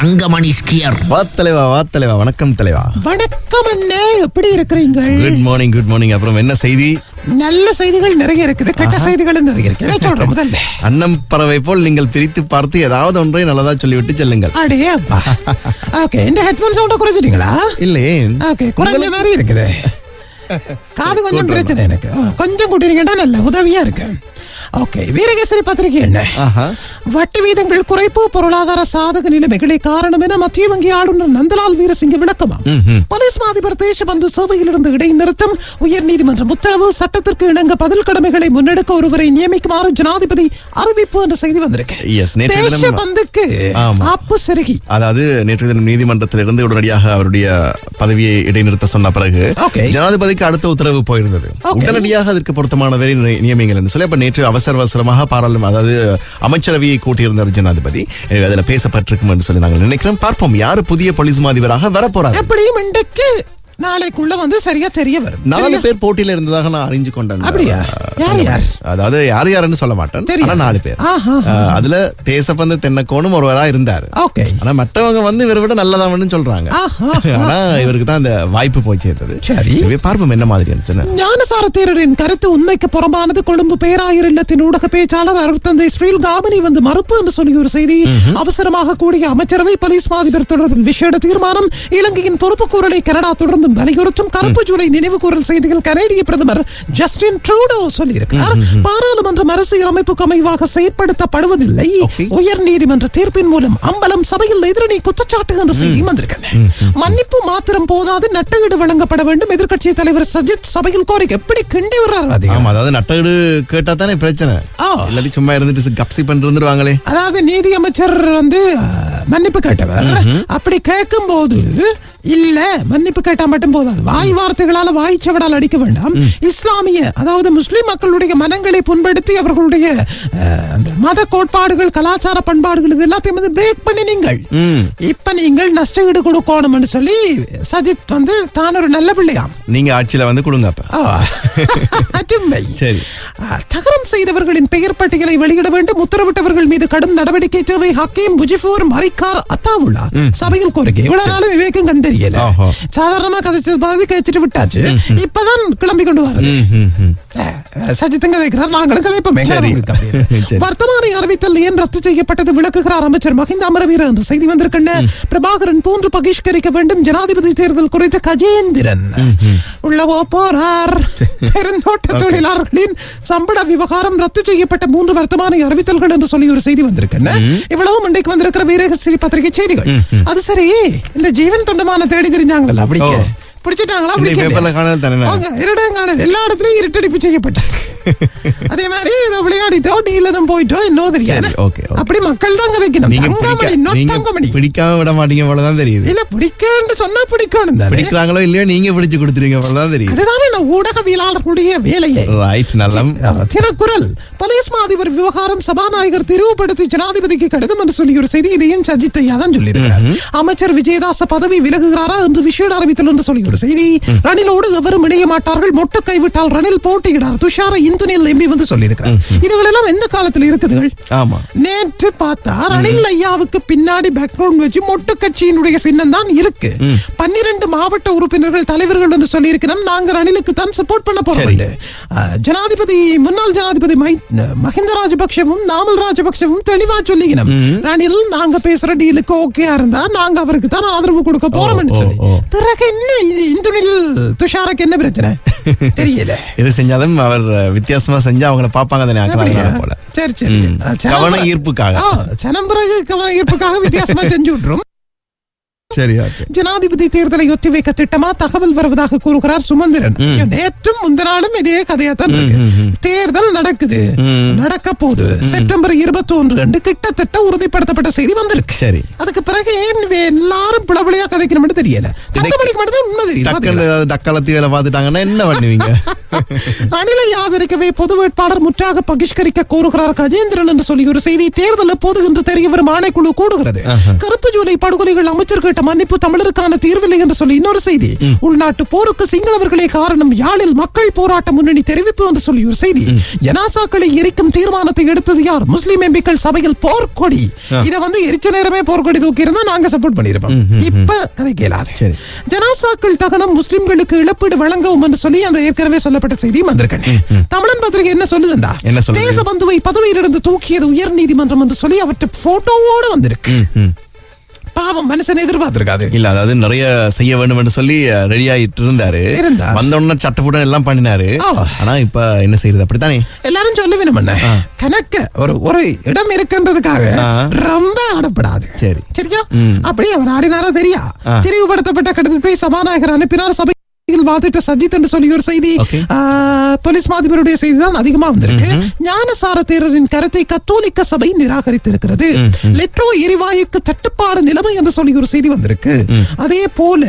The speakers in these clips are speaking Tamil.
தங்கமணி ஸ்கியர். வா தலைவா வா தலைவா வணக்கம் தலைவா. வணக்கம் அண்ணே எப்படி இருக்கிறீங்க குட் மார்னிங் குட் மார்னிங் அப்புறம் என்ன செய்தி? நல்ல செய்திகள் நிறைய இருக்குது கெட்ட செய்திகளும் நிறைய இருக்கு இதை சொல்றேன் முதல்ல. அன்னம் பறவை போல் நீங்கள் பிரித்து பார்த்து ஏதாவது ஒன்றை நல்லதா சொல்லிவிட்டு செல்லுங்கள். அடே அப்பா. ஓகே இந்த ஹெட்போன் சவுண்ட குறைச்சிட்டீங்களா? இல்லையே. ஓகே குறைஞ்ச மாதிரி இருக்குது. காது கொஞ்சம் பிரச்சனை எனக்கு. கொஞ்சம் கூட்டிருக்கேன்டா நல்ல உதவியா இருக்கு. ஓகே வீரகேசரி பத்திரிகை என்ன. வட்டி வீதங்கள் குறைப்பு பொருளாதார சாதக நிலைமைகளே காரணம் என மத்திய வங்கி ஆளுநர் நந்தலால் வீரசிங்க விளக்கமா? போலீஸ் மாதிபர் தேசபந்து சேவையிலிருந்து இடைநிறுத்தம் உயர் நீதிமன்றம் உத்தரவு சட்டத்திற்கு இணங்க பதில் கடமைகளை முன்னெடுக்க ஒருவரை நியமிக்குமாறு ஜனாதிபதி அறிவிப்பு என்ற செய்தி வந்திருக்கு தேசபந்துக்கு. அப்பு செருகி. அதாவது நேற்று தினம் நீதிமன்றத்திலிருந்து உடனடியாக அவருடைய பதவியை இடைநிறுத்த சொன்ன பிறகு. ஜனாதிபதிக்கு அடுத்த உத்தரவு போயிருந்தது. Okay. உடனடியாக அதற்கு பொருத்தமானவரை நியமிங்கள் என்று சொல்லி அப்ப நேற்று அவசர அவசரமாக பாராளுமன்ற அதாவது அமைச்சரவையை கூட்டியிருந்தார் ஜனாதிபதி. அதில் பேசப்பட்டிருக்கும் என்று சொல்லி நாங்கள் நினைக்கிறோம். பார்ப்போம் யாரு புதிய போலீஸ் மாதிபராக வரப்போறாரு? இன்றைக்கு நாளைக்குள்ள வந்து சரியா தெரிய வரும். நாலு? பேர் போட்டியில இருந்ததாக நான் அறிஞ்சு கொண்டேன். அப்படியா? யார் யார்? அதாவது யார் யாருன்னு சொல்ல மாட்டேன். நாலு பேர். அதுல தேசப்பந்து தென்னக்கோனும் ஒருவரா இருந்தாரு. ஓகே. ஆனா மற்றவங்க வந்து இவரை விட நல்லதாவன்னு சொல்றாங்க. ஆனா இவருக்கு தான் அந்த வாய்ப்பு போய் சேர்ந்தது. சரி. பார்ப்போம் என்ன மாதிரி இருந்துச்சுன்னு. ஞானசார தேரரின் கருத்து உண்மைக்கு புறம்பானது கொழும்பு பேராயர் இல்லத்தின் ஊடக பேச்சாளர் அருட்தந்தை ஸ்ரீல் காமினி வந்து மறுப்பு என்று சொல்லி ஒரு செய்தி அவசரமாக கூடிய அமைச்சரவை போலீஸ் மாதிபர் தொடர்பில் விசேட தீர்மானம் இலங்கையின் பொறுப்புக்கூறலை கனடா தொடர்ந்தும் வலியுறுத்தும் கருப்பு ஜூலை நினைவு கூறல் செய்திகள் கனேடிய பிரதமர் ஜஸ்டின் ட்ரூடோ சொல்லியிருக்கிறார். பாராளுமன்றம் அரசியலமைப்புக்கு அமைவாக செயற்படுத்தப்படுவதில்லை. உயர் நீதிமன்ற தீர்ப்பின் மூலம் அம்பலம் சபையில் எதிரணி குற்றச்சாட்டு என்ற செய்தி வந்திருக்கிறேன் மன்னிப்பு மாத்திரம் போதாது நட்டஈடு வழங்கப்பட வேண்டும். எதிர்க்கட்சி தலைவர் சஜித் சபையில் கோரிக்கை. எப்படி கிண்டி ஆமா அதாவது நட்டஈடு கேட்டா தானே பிரச்சனை. இல்லாட்டி சும்மா இருந்துட்டு கப்சி பண்ணிட்டு இருந்துருவாங்களே. அதாவது நீதி அமைச்சர் வந்து மன்னிப்பு கேட்டவர். அப்படி கேட்கும் போது இல்ல மன்னிப்பு கேட்டா மட்டும் போதாது. வாய் வார்த்தைகளால வாய் சவடால் அடிக்க வேண்டாம். இஸ்லாமிய அதாவது முஸ்லிம் மக்களுடைய மனங்களை புண்படுத்தி அவர்களுடைய அந்த மத கோட்பாடுகள் கலாச்சார பண்பாடுகள் இது எல்லாத்தையும் வந்து பிரேக் பண்ணி நீங்கள். இப்ப நீங்கள் நஷ்ட ஈடு கொடுக்கணும்னு சொல்லி சஜித் வந்து தான் ஒரு நல்ல பிள்ளையாம். நீங்க ஆட்சியில வந்து கொடுங்க அப்ப. சரி. தகரம் செய்தவர்களின் பெயர் பட்டியலை வெளியிட வேண்டும். உத்தரவிட்டவர்கள் மீது கடும் நடவடிக்கை தேவை. ஹக்கீம் முஜிபூர் மரிக்கார் அத்தாவுல்லா சபையில் கோரிக்கை. இவ்வளவு நாளும் விவேகம் கண் தெரியல. சாதாரணமா கதைச்சது பாதி கழிச்சிட்டு விட்டாச்சு. இப்பதான் கிளம்பி கொண்டு வருது சஜித்தும் கதைக்கிறார் நாங்களும் கதைப்போம். வர்த்தமானி அறிவித்தல் ஏன் ரத்து செய்யப்பட்டது? விளக்குகிறார் அமைச்சர் மஹிந்த அமரவீர என்று செய்தி வந்திருக்கின்ற பிரபாகரன் போன்று பகிஷ்கரிக்க வேண்டும். ஜனாதிபதி தேர்தல் குறித்த கஜேந்திரன். உள்ளவோ போறார். பெருந்தோட்ட தொழிலாளர்களின் சம்பள விவகாரம் ரத்து செய்யப்பட்ட மூன்று வர்த்தமானி அறிவித்தல்கள் என்று சொல்லி ஒரு செய்தி வந்திருக்கின்ற இவ்வளவும் இன்றைக்கு வந்திருக்கிற வீரகஸ்ரீ பத்திரிகை செய்திகள். அது சரி. இந்த ஜீவன் தொண்டமான தேடி தெரிஞ்சாங்களா? அப்படி ஓ. பிடிச்சிட்டாங்களா? காணல் தானே எல்லா இடத்துலயும் இருட்டடிப்பு செய்யப்பட்டாங்க அதே மாதிரி இதை விளையாடிட்டோம் டீலதும் போயிட்டோம் இன்னும் தெரியாது. அப்படி மக்கள் தான் கதைக்கணும். தங்கமணி தங்கமணி. பிடிக்காம விட மாட்டீங்க போலதான் தெரியுது. இல்ல பிடிக்கன்னு சொன்னா பிடிக்கணும் தானே. பிடிக்கிறாங்களோ இல்லையோ நீங்க பிடிச்சு கொடுத்துருவீங்க போலதான் தெரியுது. அதுதானே நான் ஊடகவியலாளர்களுடைய வேலையை. ரைட் நல்லம். தினக்குரல். போலீஸ் மாதிபர் விவகாரம் சபாநாயகர் தெரிவுபடுத்தி ஜனாதிபதிக்கு கடிதம் என்று சொல்லி ஒரு செய்தி இதையும் சஜித் ஐயா தான் சொல்லியிருக்கிறார். அமைச்சர் விஜயதாச பதவி விலகுகிறாரா என்று விஷேட அறிவித்தல் என்று சொல்லி ஒரு செய்தி. ரணிலோடு எவரும் இணைய மாட்டார்கள். மொட்டை கைவிட்டால் ரணில் போட்டியிடார். துஷார இந்துனில் எம்பி வந்து சொல்லியிருக்கிறார். இதுகளெல்லாம் எந்த காலத்தில் இருக்குதுகள்? ஆமா. நேற்று பார்த்தா ரணில் ஐயாவுக்கு பின்னாடி பேக்ரவுண்ட் வச்சு மொட்டு கட்சியினுடைய சின்னம் தான் இருக்கு. பன்னிரண்டு மாவட்ட உறுப்பினர்கள் தலைவர்கள் என்று சொல்லி இருக்கிறோம் நாங்க ரணிலுக்கு தான் சப்போர்ட் பண்ண போறோம் ஜனாதிபதி முன்னாள் ஜனாதிபதி மஹிந்த ராஜபக்ஷவும் நாமல் ராஜபக்ஷவும் தெளிவா சொல்லிக்கணும். ரணில் நாங்க பேசுற டீலுக்கு ஓகேயா இருந்தா நாங்க அவருக்கு தான் ஆதரவு கொடுக்க போறோம் ஓ, சொல்லி. பிறகு என்ன இது இந்துனில் துஷாருக்கு என்ன பிரச்சனை? தெரியல. எது செஞ்சாலும் அவர் வித்தியாசமா செஞ்சா அவங்கள பாப்பாங்க தானே போல. சரி சரி. கவன ஈர்ப்புக்காக. கவன ஈர்ப்புக்காக வித்தியாசமா செஞ்சு விட்டுரும். சரி ஜனாதிபதி தேர்தலை ஒத்திவைக்க திட்டமா தகவல் வருவதாக கூறுகிறார் சுமந்திரன். நேற்றும் முந்த நாளும் இதே கதையாத்தான் தேர்தல் நடக்குது. நடக்க போகுது செப்டம்பர் இருபத்தி ஒன்று அன்று கிட்டத்தட்ட உறுதிப்படுத்தப்பட்ட செய்தி வந்திருக்கு. சரி. அதுக்கு பிறகு ஏன் எல்லாரும் புலபலியா கதைக்கணும் தெரியும் தங்கமணிக்கு மட்டும் உண்மை? ஏதாவது டக்காலத்தி வேலை பார்த்துட்டாங்கன்னா என்ன பண்ணுவீங்க? ரணிலை ஆதரிக்கவே பொது வேட்பாளர் முற்றாக பகிஷ்கரிக்க கோருகிறார் கஜேந்திரன் என்று சொல்லி ஒரு செய்தி தேர்தல் எப்போது என்று தெரிய வரும் ஆணைக்குழு கூடுகிறது. கருப்பு ஜூலை படுகொலைகள் அமைச்சர் கேட்ட மன்னிப்பு தமிழருக்கான தீர்வில்லை என்று சொல்லி இன்னொரு செய்தி. உள்நாட்டு போருக்கு சிங்களவர்களே காரணம் யாழில் மக்கள் போராட்ட முன்னணி தெரிவிப்பு என்று சொல்லி ஒரு செய்தி. ஜனாசாக்களை எரிக்கும் தீர்மானத்தை எடுத்தது யார்? முஸ்லிம் எம்பிக்கள் சபையில் போர்க்கொடி. இதை வந்து எரிச்ச நேரமே போர்க்கொடி தூக்கி இருந்தா நாங்க சப்போர்ட் பண்ணிருப்போம் இப்ப கதை கேளாது. ஜனாசாக்கள் தகனம் முஸ்லிம்களுக்கு இழப்பீடு வழங்கவும் என்று சொல்லி அந்த ஏற்கனவே சொல்லப்பட்ட செய்தியும் வந்திருக்கேன் தமிழன் பத்திரிகை என்ன சொல்லுதுண்டா? தேசபந்துவை பதவியிலிருந்து தூக்கியது உயர் நீதிமன்றம் என்று சொல்லி அவற்றை போட்டோவோடு வந்திருக்கு. பாவம் மனுஷன் எதிர்பார்த்திருக்காது. இல்ல அதாவது நிறைய செய்ய வேண்டும் சொல்லி ரெடி ஆயிட்டு இருந்தாரு. வந்த உடனே சட்டப்புடன் எல்லாம் பண்ணினாரு. ஆனா இப்ப என்ன செய்யறது அப்படித்தானே? எல்லாரும் சொல்ல வேணும் கணக்க ஒரு ஒரு இடம் இருக்குன்றதுக்காக. ரொம்ப ஆடப்படாது. சரி. சரியா? அப்படி அவர் ஆடினாரா தெரியா. தெரிவுபடுத்தப்பட்ட கடிதத்தை சபாநாயகர் அனுப்பினார். சபையில் வாதிட்ட சஜித் என்று சொல்லி ஒரு செய்தி போலீஸ் மாதிபருடைய செய்தி தான் அதிகமா வந்திருக்கு. ஞானசார தேரரின் கருத்தை கத்தோலிக்க சபை நிராகரித்திருக்கிறது. லெட்ரோ எரிவாயுக்கு தட்டுப்பாடு நிலைமை என்று சொல்லி ஒரு செய்தி வந்திருக்கு. அதே போல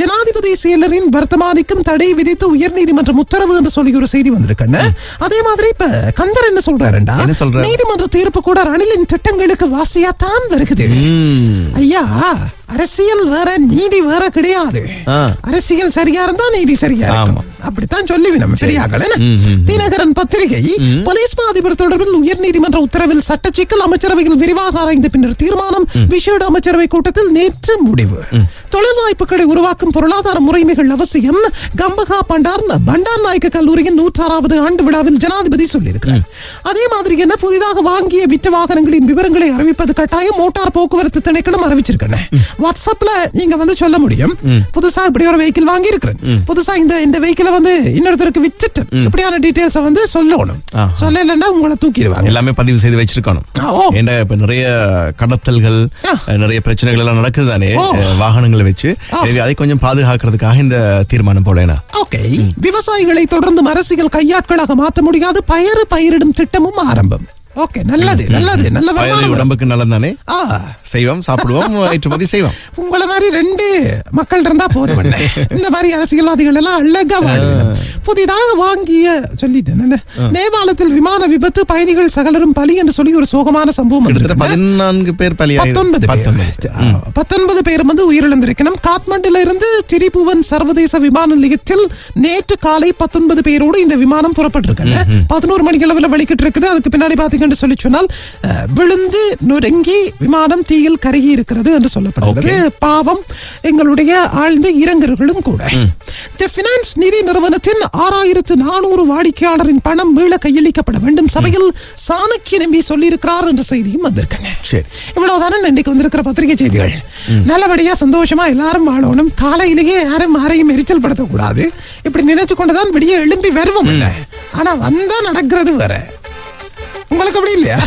ஜனாதிபதி செயலரின் வர்த்தமானிக்கும் தடை விதித்து உயர்நீதிமன்றம் உத்தரவு என்று சொல்லி ஒரு செய்தி வந்திருக்கு அதே மாதிரி இப்ப கந்தர் என்ன சொல்றாருண்டா? நீதிமன்ற தீர்ப்பு கூட ரணிலின் திட்டங்களுக்கு வாசியா தான் வருகிறது ஐயா அரசியல் வேற நீதி வேற கிடையாது. அரசியல் சரியா இருந்தா நீதி சரியா இருக்கும். அப்படித்தான் சொல்லி நம்ம என்ன? தினகரன் பத்திரிகை போலீஸ் மா அதிபர் தொடர்பில் உயர்நீதிமன்ற உத்தரவில் சட்ட சிக்கல் அமைச்சரவையில் விரிவாக ஆராய்ந்த பின்னர் தீர்மானம் விசேட அமைச்சரவை கூட்டத்தில் நேற்று முடிவு. தொழில் வாய்ப்புகளை உருவாக்கும் பொருளாதார முறைமைகள் அவசியம். கம்பகா பண்டார் பண்டார் நாயக்க கல்லூரியின் நூற்றாறாவது ஆண்டு விழாவில் ஜனாதிபதி சொல்லியிருக்கிறார். அதே மாதிரி என்ன புதிதாக வாங்கிய விற்ற வாகனங்களின் விவரங்களை அறிவிப்பது கட்டாயம் மோட்டார் போக்குவரத்து திணைக்களம் அறிவிச்சிருக்கேன். வாட்ஸ்அப்ல நீங்க வந்து சொல்ல முடியும். புதுசா இப்படி ஒரு வெஹிக்கிள் வாங்கி இருக்கிறேன் புதுசா இந்த இந்த வெஹிக்கிளை வந்து இன்னொருத்தருக்கு வித்துட்டேன். இப்படியான டீடைல்ஸ் வந்து சொல்லணும். சொல்லலைன்னா உங்களை தூக்கிடுவாங்க. எல்லாமே பதிவு செய்து வச்சிருக்கணும். இப்ப நிறைய கடத்தல்கள் நிறைய பிரச்சனைகள் எல்லாம் நடக்குது தானே? வாகனங்களை வச்சு. அதை கொஞ்சம் பாதுகாக்கிறதுக்காக இந்த தீர்மானம் போலேனா ஓகே. விவசாயிகளை தொடர்ந்து அரசியல் கையாட்களாக மாற்ற முடியாது. பயறு பயிரிடும் திட்டமும் ஆரம்பம். ஓகே நல்லது நல்லது நல்ல வருமானம் வரும். உடம்புக்கு நல்லது தானே ஆ. செய்வோம் சாப்பிடுவோம் ஏற்றுமதி செய்வோம். உங்களை மாதிரி ரெண்டு மக்கள் இருந்தா போதும். இந்த மாதிரி அரசியல்வாதிகள் எல்லாம் அழகா புதிதாக வாங்கிய சொல்லிட்டேன் என்ன? நேபாளத்தில் விமான விபத்து பயணிகள் சகலரும் பலி என்று சொல்லி ஒரு சோகமான சம்பவம். பதினான்கு பேர் பலியாகி பத்தொன்பது பத்தொன்பது. பேர் வந்து உயிரிழந்திருக்கணும். காத்மண்டில இருந்து திரிபுவன் சர்வதேச விமான நிலையத்தில் நேற்று காலை பத்தொன்பது பேரோடு இந்த விமானம் புறப்பட்டிருக்கல பதினோரு மணிக்கு அளவில் வலிக்கிட்டு இருக்குது. அதுக்கு பின்னாடி பாத்தீங்கன்னு சொல்லி சொன்னால் விழுந்து நொறுங்கி விமானம் தீயில் கருகி இருக்கிறது என்று சொல்லப்படுகிறது. பாவம் எங்களுடைய ஆழ்ந்த இரங்கல்களும் கூட. தி பினான்ஸ் நிதி நிறுவனத்தின் ஆறாயிரத்து நானூறு வாடிக்கையாளரின் பணம் மீள கையளிக்கப்பட வேண்டும். சபையில் சாணக்கிய நம்பி சொல்லியிருக்கிறார் என்ற செய்தியும் வந்திருக்கேன். இவ்வளவுதானே இன்னைக்கு வந்திருக்கிற பத்திரிகை செய்திகள். நல்லபடியா சந்தோஷமா எல்லாரும் வாழணும். காலையிலேயே யாரும் யாரையும் எரிச்சல் படுத்தக்கூடாது. இப்படி நினைச்சு கொண்டுதான் விடிய எழும்பி வருவோம். ஆனா வந்தா நடக்கிறது வேற. உங்களுக்கு அப்படி இல்லையா?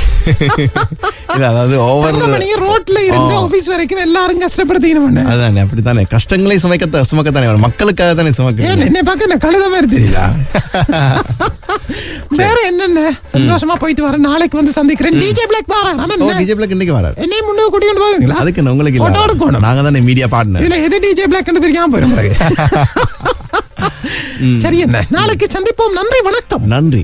இல்ல அதாவது ஓவர் தங்கமணி ரோட்ல இருந்து ஆபீஸ் வரைக்கும் எல்லாரும் கஷ்டப்படுத்திக்கணும் அதானே அப்படித்தானே. கஷ்டங்களை சுமைக்க சுமக்கத்தானே. மக்களுக்காக தானே சுமக்க என்னை பார்க்க நான் கழுத மாதிரி தெரியுதா? வேற என்னென்ன? சந்தோஷமா போயிட்டு வரேன். நாளைக்கு வந்து சந்திக்கிறேன். டிஜே பிளாக் ஓ ராமன் டிஜே பிளாக் இன்னைக்கு வராரு. என்னையும் முன்னே கூட்டிட்டு போவீங்களா? அதுக்கு என்ன? உங்களுக்கு போட்டோ எடுக்கணும். நாங்க தானே மீடியா பார்ட்னர் இதுல எது டிஜே பிளாக் தெரியாம போயிரும் சரி என்ன? நாளைக்கு சந்திப்போம். நன்றி வணக்கம். நன்றி.